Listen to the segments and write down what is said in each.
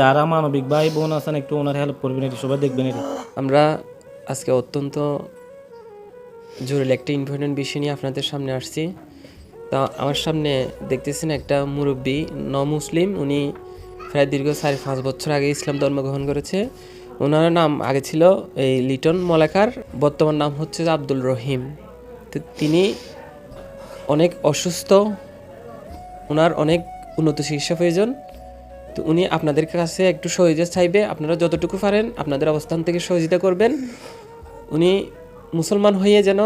যারা মানবিক ভাই বোন আছেন, একটু ওনার হেল্প করবেন এটি সবাই দেখবেন এটি। আমরা আজকে অত্যন্ত জরুরি একটা ইম্পর্টেন্ট বিষয় নিয়ে আপনাদের সামনে আসছি। তা আমার সামনে দেখতেছেন একটা মুরব্বী ন মুসলিম উনি প্রায় দীর্ঘ সাড়ে পাঁচ বছর আগে ইসলাম ধর্ম গ্রহণ করেছে। ওনার নাম আগে ছিল এই লিটন মলাকার, বর্তমান নাম হচ্ছে আব্দুল রহিম। তো তিনি অনেক অসুস্থ, ওনার অনেক উন্নত চিকিৎসা প্রয়োজন। তো উনি আপনাদের কাছে একটু সহযোগিতা চাইবে আপনারা যতটুকু পারেন আপনাদের অবস্থান থেকে সহযোগিতা করবেন। উনি মুসলমান হয়ে যেন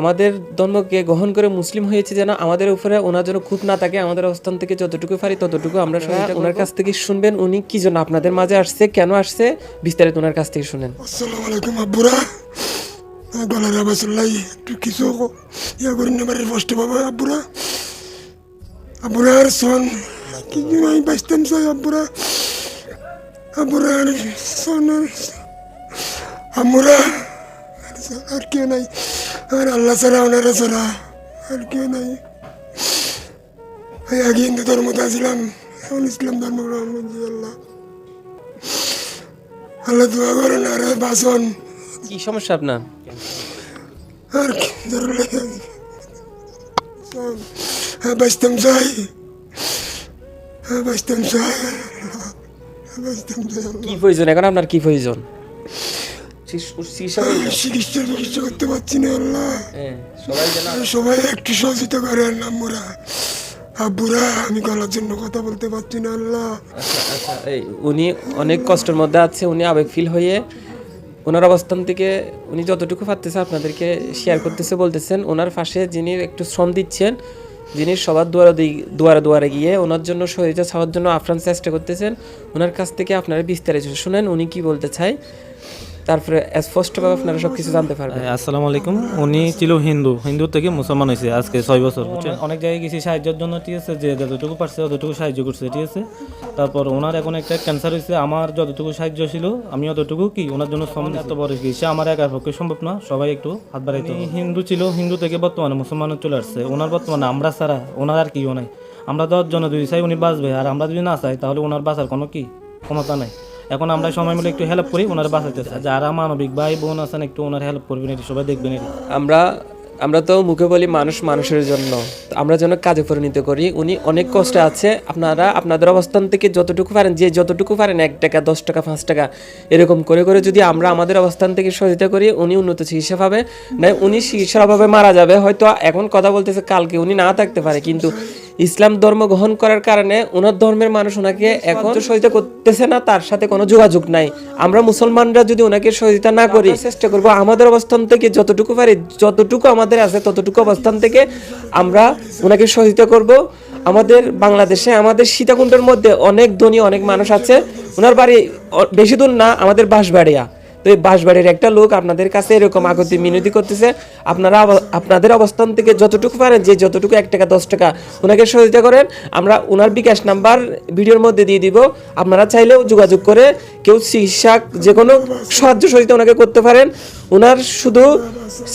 আমাদের ধর্মকে গ্রহণ করে মুসলিম হয়েছে যেন আমাদের উপরে ওনার জন্য খুব না থাকে আমাদের অবস্থান থেকে যতটুকু পারি ততটুকু আমরা সহযোগিতা ওনার কাছ থেকে শুনবেন উনি কি জন্য আপনাদের মাঝে আসছে কেন আসছে বিস্তারিত ওনার কাছ থেকে শুনেন। আসসালামু আলাইকুম আব্বুরা। গলার একটু কিছু ইয়া করি কষ্ট পাবো আব্বুরা। আব্বুরা আর কি জন্য আমি বাঁচতাম চাই আব্বুরা আব্বুরা আর কেউ নাই আর আল্লাহ ছাড়া ওনারা ছাড়া আর কেউ নাই আগে হিন্দু ধর্মতে আসছিলাম এখন ইসলাম ধর্ম গ্রহণ আল্লাহ আল্লাহ দোয়া করেন আর বাসন কি সমস্যা আপনার আর কি হ্যাঁ বাঁচতাম চাই কি প্রয়োজন? এখন আপনার কি প্রয়োজন? চিকিৎসা চিকিৎসা চিকিৎসা করতে পারছি না আল্লাহ। হ্যাঁ, সবাই একটু সহযোগিতা আব্বুরা আমি গলার জন্য কথা বলতে পারছি না আল্লাহ। আচ্ছা আচ্ছা এই উনি অনেক কষ্টের মধ্যে আছে উনি আবেগ ফিল হয়ে ওনার অবস্থান থেকে উনি যতটুকু পারতেছে আপনাদেরকে শেয়ার করতেছে বলতেছেন ওনার পাশে যিনি একটু শ্রম দিচ্ছেন যিনি সবার দুয়ারা দুয়ারে দুয়ারে গিয়ে ওনার জন্য সহযোগিতা ছাওয়ার জন্য আফরান চেষ্টা করতেছেন, ওনার কাছ থেকে আপনারা বিস্তারিত শুনেন, উনি কি বলতে চায়? তারপরে স্পষ্টভাবে আপনারা সব কিছু জানতে পারবেন। হ্যাঁ, আসসালামু আলাইকুম। উনি ছিল হিন্দু হিন্দু থেকে মুসলমান হয়েছে আজকে ছয় বছর বুঝছেন? অনেক জায়গায় গেছি সাহায্যের জন্য ঠিক আছে যে যতটুকু পারছে ততটুকু সাহায্য করছে ঠিক আছে? তারপর ওনার এখন একটা ক্যান্সার হয়েছে আমার যতটুকু সাহায্য ছিল আমি অতটুকু কি ওনার জন্য সম্মান এত বড় চিকিৎসা আমার একার পক্ষে সম্ভব না সবাই একটু হাত বাড়াইতে। হিন্দু ছিল হিন্দু থেকে বর্তমানে মুসলমানে চলে আসছে ওনার বর্তমানে আমরা ছাড়া ওনার আর কিও নাই। আমরা দশ জন যদি চাই উনি বাঁচবে আর আমরা যদি না চাই তাহলে ওনার বাঁচার কোনো কি ক্ষমতা নাই। এখন আমরা সময় মিলে একটু হেল্প করি, ওনার বাঁচাতে যারা মানবিক ভাই বোন আছেন, একটু ওনার হেল্প করবেন, এটি সবাই দেখবেন এটি। আমরা আমরা তো মুখে বলি মানুষ মানুষের জন্য। আমরা যেন কাজে পরিণত করি, উনি অনেক কষ্টে আছে। আপনারা, আপনাদের অবস্থান থেকে যতটুকু পারেন, যে যতটুকু পারেন, এক টাকা, দশ টাকা, পাঁচ টাকা, এরকম করে করে যদি আমরা আমাদের অবস্থান থেকে সহযোগিতা করি, উনি উন্নত চিকিৎসা পাবে। না উনি চিকিৎসার অভাবে মারা যাবে। হয়তো এখন কথা বলতেছে, কালকে উনি না থাকতে পারে, কিন্তু ইসলাম ধর্ম গ্রহণ করার কারণে ওনার ধর্মের মানুষ ওনাকে এখন সহযোগিতা করতেছে না তার সাথে কোনো যোগাযোগ নাই। আমরা মুসলমানরা যদি ওনাকে সহযোগিতা না করি চেষ্টা করব আমাদের অবস্থান থেকে যতটুকু পারি যতটুকু আমাদের আছে ততটুকু অবস্থান থেকে আমরা ওনাকে সহযোগিতা করব। আমাদের বাংলাদেশে আমাদের সীতাকুণ্ডের মধ্যে অনেক ধনী অনেক মানুষ আছে। ওনার বাড়ি বেশি দূর না আমাদের বাঁশবাড়িয়া। তো এই বাঁশবাড়ির একটা লোক আপনাদের কাছে এরকম আগতি মিনতি করতেছে, আপনারা আপনাদের অবস্থান থেকে যতটুকু পারেন, যে যতটুকু এক টাকা, দশ টাকা ওনাকে সহযোগিতা করেন, আমরা ওনার বিকাশ নাম্বার ভিডিওর মধ্যে দিয়ে দিব। আপনারা চাইলেও যোগাযোগ করে কেউ চিকিৎসা যে কোনো সাহায্য সহযোগিতা ওনাকে করতে পারেন। ওনার শুধু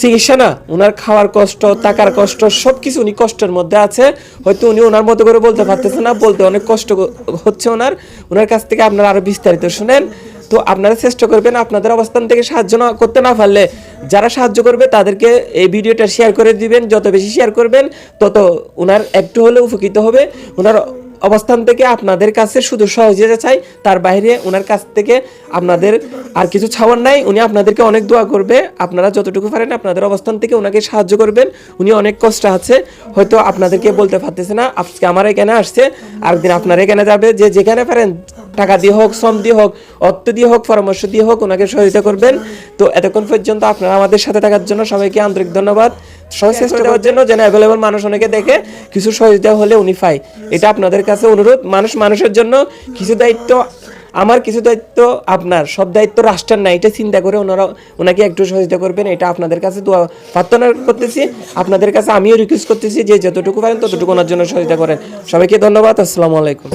চিকিৎসা না ওনার খাওয়ার কষ্ট টাকার কষ্ট সব কিছু উনি কষ্টের মধ্যে আছে। হয়তো উনি ওনার মতো করে বলতে পারতেছে না, বলতে অনেক কষ্ট হচ্ছে ওনার। ওনার কাছ থেকে আপনারা আরও বিস্তারিত শুনেন। তো আপনারা চেষ্টা করবেন আপনাদের অবস্থান থেকে সাহায্য না করতে না পারলে যারা সাহায্য করবে তাদেরকে এই ভিডিওটা শেয়ার করে দিবেন। যত বেশি শেয়ার করবেন, তত ওনার একটু হলেও উপকৃত হবে। ওনার অবস্থান থেকে আপনাদের কাছে শুধু সহযোগিতা চাই, তার বাইরে ওনার কাছ থেকে আপনাদের আর কিছু ছাওয়ার নাই। উনি আপনাদেরকে অনেক দোয়া করবে। আপনারা যতটুকু পারেন আপনাদের অবস্থান থেকে ওনাকে সাহায্য করবেন। উনি অনেক কষ্ট আছে। হয়তো আপনাদেরকে বলতে পারতেছে না, আজকে আমার এখানে আসছে, আরেকদিন আপনার এখানে যাবে। যে যেখানে পারেন, টাকা দিয়ে হোক, শ্রম দিয়ে হোক, অর্থ দিয়ে হোক, পরামর্শ দিয়ে হোক ওনাকে সহযোগিতা করবেন। তো এতক্ষণ পর্যন্ত আপনারা আমাদের সাথে থাকার জন্য সবাইকে আন্তরিক ধন্যবাদ। সবাই করার জন্য যেন অ্যাভেলেবল মানুষ অনেকে দেখে কিছু সহযোগিতা হলে উনি পাই এটা আপনাদের কাছে অনুরোধ মানুষ মানুষের জন্য কিছু দায়িত্ব আমার কিছু দায়িত্ব আপনার সব দায়িত্ব রাষ্ট্রের না এটা চিন্তা করে ওনারা ওনাকে একটু সহযোগিতা করবেন এটা আপনাদের কাছে দোয়া প্রার্থনা করতেছি। আপনাদের কাছে আমিও রিকোয়েস্ট করতেছি যে যতটুকু পারেন ততটুকু ওনার জন্য সহযোগিতা করেন। সবাইকে ধন্যবাদ আসসালামু আলাইকুম।